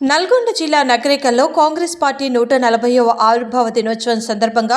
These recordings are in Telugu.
నల్గొండ జిల్లా నగరికల్లో కాంగ్రెస్ పార్టీ నూట నలభైవ ఆవిర్భావ దినోత్సవం సందర్భంగా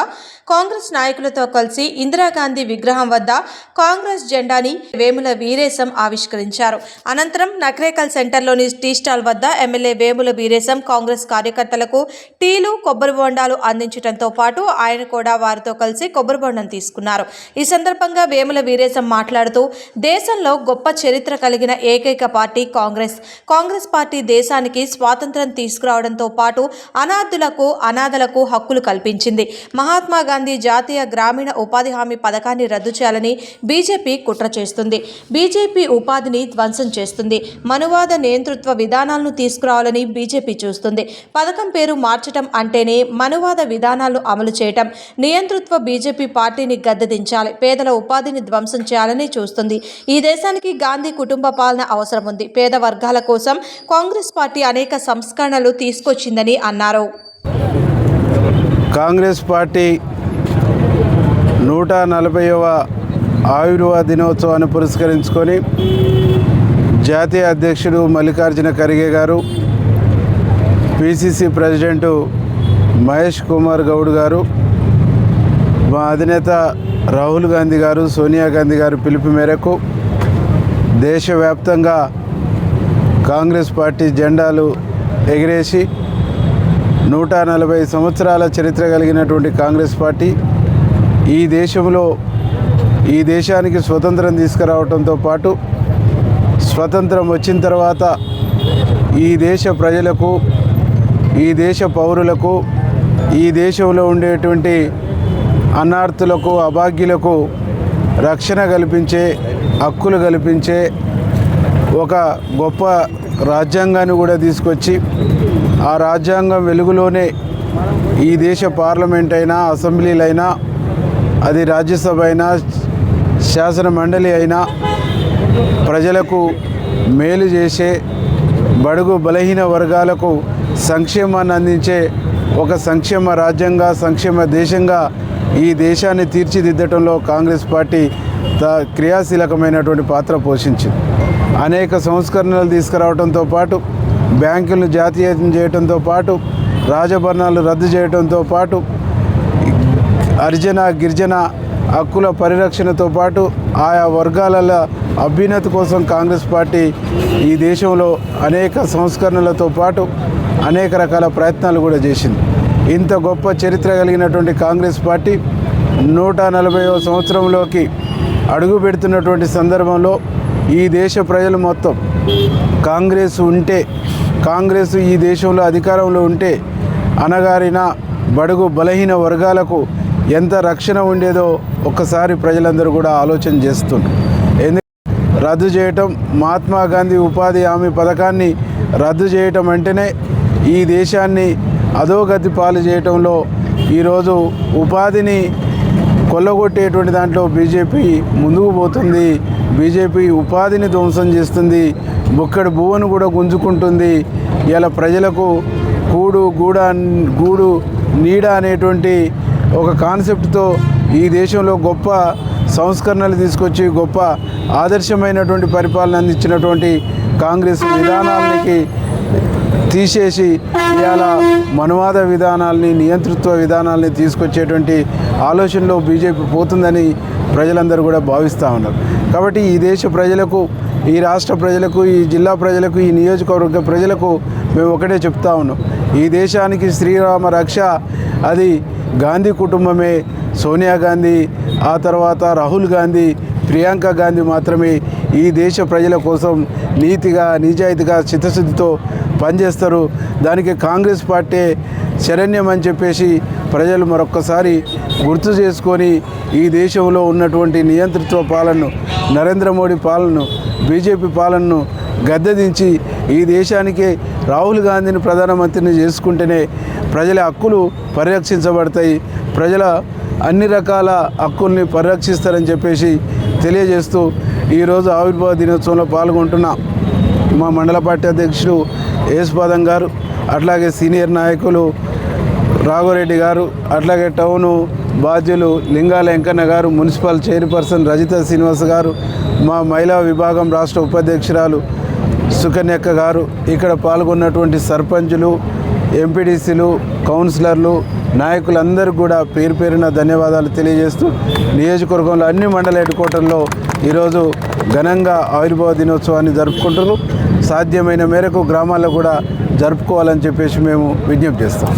కాంగ్రెస్ నాయకులతో కలిసి ఇందిరాగాంధీ విగ్రహం వద్ద కాంగ్రెస్ జెండాని వేముల వీరేశం ఆవిష్కరించారు. అనంతరం నగరేకల్ సెంటర్లోని టీ స్టాల్ వద్ద ఎమ్మెల్యే వేముల వీరేశం కాంగ్రెస్ కార్యకర్తలకు టీలు కొబ్బరి బొండాలు అందించడంతో పాటు ఆయన కూడా వారితో కలిసి కొబ్బరి బొండం తీసుకున్నారు. ఈ సందర్భంగా వేముల వీరేశం మాట్లాడుతూ దేశంలో గొప్ప చరిత్ర కలిగిన ఏకైక పార్టీ కాంగ్రెస్. కాంగ్రెస్ పార్టీ దేశానికి స్వాతంత్రం తీసుకురావడంతో పాటు అనాథులకు అనాథలకు హక్కులు కల్పించింది. మహాత్మా గాంధీ జాతీయ గ్రామీణ ఉపాధి హామీ పథకాన్ని రద్దు చేయాలని బీజేపీ కుట్ర చేస్తుంది. బీజేపీ ఉపాధిని ధ్వంసం చేస్తుంది. మనువాద నియంతృత్వ విధానాలను తీసుకురావాలని బీజేపీ చూస్తుంది. పథకం పేరు మార్చటం అంటేనే మనువాద విధానాలను అమలు చేయటం. నియంతృత్వ బీజేపీ పార్టీని గద్దెదించాలి. పేదల ఉపాధిని ధ్వంసం చేయాలని చూస్తుంది. ఈ దేశానికి గాంధీ కుటుంబ పాలన అవసరం ఉంది పేద వర్గాల కోసం కాంగ్రెస్ పార్టీ అనేక సంస్కరణలు తీసుకొచ్చిందని అన్నారు. కాంగ్రెస్ పార్టీ నూట నలభైవ ఆయుర్వేద దినోత్సవాన్ని పురస్కరించుకొని జాతీయ అధ్యక్షుడు మల్లికార్జున ఖర్గే గారు పిసిసి ప్రెసిడెంటు మహేష్ కుమార్ గౌడ్ గారు మా అధినేత రాహుల్ గాంధీ గారు సోనియా గాంధీ గారు పిలుపు మేరకు దేశవ్యాప్తంగా కాంగ్రెస్ పార్టీ జెండాలు ఎగిరేసి నూట నలభై సంవత్సరాల చరిత్ర కలిగినటువంటి కాంగ్రెస్ పార్టీ ఈ దేశంలో ఈ దేశానికి స్వతంత్రం తీసుకురావడంతో పాటు స్వతంత్రం వచ్చిన తర్వాత ఈ దేశ ప్రజలకు ఈ దేశ పౌరులకు ఈ దేశంలో ఉండేటువంటి అన్నార్థులకు అభాగ్యులకు రక్షణ కల్పించే హక్కులు కల్పించే ఒక గొప్ప రాజ్యాంగాన్ని కూడా తీసుకొచ్చి ఆ రాజ్యాంగం వెలుగులోనే ఈ దేశ పార్లమెంట్ అయినా అసెంబ్లీలైనా అది రాజ్యసభ అయినా శాసన మండలి అయినా ప్రజలకు మేలు చేసే బడుగు బలహీన వర్గాలకు సంక్షేమాన్ని అందించే ఒక సంక్షేమ రాజ్యంగా సంక్షేమ దేశంగా ఈ దేశాన్ని తీర్చిదిద్దటంలో కాంగ్రెస్ పార్టీ క్రియాశీలకమైనటువంటి పాత్ర పోషించింది. అనేక సంస్కరణలు తీసుకురావడంతో పాటు బ్యాంకులను జాతీయం చేయడంతో పాటు రాజభరణాలు రద్దు చేయడంతో పాటు అర్జన గిరిజన హక్కుల పరిరక్షణతో పాటు ఆయా వర్గాల అభ్యున్నతి కోసం కాంగ్రెస్ పార్టీ ఈ దేశంలో అనేక సంస్కరణలతో పాటు అనేక రకాల ప్రయత్నాలు కూడా చేసింది. ఇంత గొప్ప చరిత్ర కలిగినటువంటి కాంగ్రెస్ పార్టీ నూట నలభైవ సంవత్సరంలోకి అడుగు పెడుతున్నటువంటి సందర్భంలో ఈ దేశ ప్రజలు మొత్తం కాంగ్రెస్ ఉంటే కాంగ్రెస్ ఈ దేశంలో అధికారంలో ఉంటే అనగారిన బడుగు బలహీన వర్గాలకు ఎంత రక్షణ ఉండేదో ఒక్కసారి ప్రజలందరూ కూడా ఆలోచన చేస్తున్నారు ఎందుకంటే రద్దు చేయటం మహాత్మా గాంధీ ఉపాధి హామీ పథకాన్ని రద్దు చేయటం అంటేనే ఈ దేశాన్ని అధోగతి పాలు చేయటంలో ఈరోజు ఉపాధిని కొల్లగొట్టేటువంటి దాంట్లో బీజేపీ ముందుకు పోతుంది. బీజేపీ ఉపాధిని ధ్వంసం చేస్తుంది. బుక్కడి భువను కూడా గుంజుకుంటుంది. ఇలా ప్రజలకు కూడు గూడ గూడు నీడ అనేటువంటి ఒక కాన్సెప్ట్తో ఈ దేశంలో గొప్ప సంస్కరణలు తీసుకొచ్చి గొప్ప ఆదర్శమైనటువంటి పరిపాలన అందించినటువంటి కాంగ్రెస్ విధానాలకి తీసేసి ఇవాళ మనువాద విధానాల్ని నియంతృత్వ విధానాల్ని తీసుకొచ్చేటువంటి ఆలోచనలో బీజేపీ పోతుందని ప్రజలందరూ కూడా భావిస్తూ ఉన్నారు. కాబట్టి ఈ దేశ ప్రజలకు ఈ రాష్ట్ర ప్రజలకు ఈ జిల్లా ప్రజలకు ఈ నియోజకవర్గ ప్రజలకు మేము ఒకటే చెప్తా ఉన్నాం. ఈ దేశానికి శ్రీరామ రక్ష అది గాంధీ కుటుంబమే. సోనియా గాంధీ ఆ తర్వాత రాహుల్ గాంధీ ప్రియాంక గాంధీ మాత్రమే ఈ దేశ ప్రజల కోసం నీతిగా నిజాయితీగా చిత్తశుద్ధితో పనిచేస్తారు. దానికి కాంగ్రెస్ పార్టీ శరణ్యం అని చెప్పేసి ప్రజలు మరొక్కసారి గుర్తు చేసుకొని ఈ దేశంలో ఉన్నటువంటి నియంతృత్వ పాలనను నరేంద్ర మోడీ పాలనను బీజేపీ పాలనను గద్దెదించి ఈ దేశానికి రాహుల్ గాంధీని ప్రధానమంత్రిని చేసుకుంటేనే ప్రజల హక్కులు పరిరక్షించబడతాయి. ప్రజల అన్ని రకాల హక్కుల్ని పరిరక్షిస్తారని చెప్పేసి తెలియజేస్తూ ఈరోజు ఆవిర్భావ దినోత్సవంలో పాల్గొంటున్న మా మండల పార్టీ అధ్యక్షుడు యేసుపాదం గారు అట్లాగే సీనియర్ నాయకులు రాఘవరెడ్డి గారు అట్లాగే టౌను బాధ్యులు లింగాల వెంకన్న గారు మున్సిపల్ చైర్పర్సన్ రజిత శ్రీనివాస్ గారు మా మహిళా విభాగం రాష్ట్ర ఉపాధ్యక్షురాలు సుకన్యక్క గారు ఇక్కడ పాల్గొన్నటువంటి సర్పంచులు ఎంపీడీసీలు కౌన్సిలర్లు నాయకులందరూ కూడా పేరు పేరున ధన్యవాదాలు తెలియజేస్తూ నియోజకవర్గంలో అన్ని మండల హెడ్ క్వార్టర్లో ఈరోజు ఘనంగా ఆవిర్భావ దినోత్సవాన్ని జరుపుకుంటున్నారు. సాధ్యమైన మేరకు గ్రామాల్లో కూడా జరుపుకోవాలని చెప్పేసి మేము విజ్ఞప్తి చేస్తాం.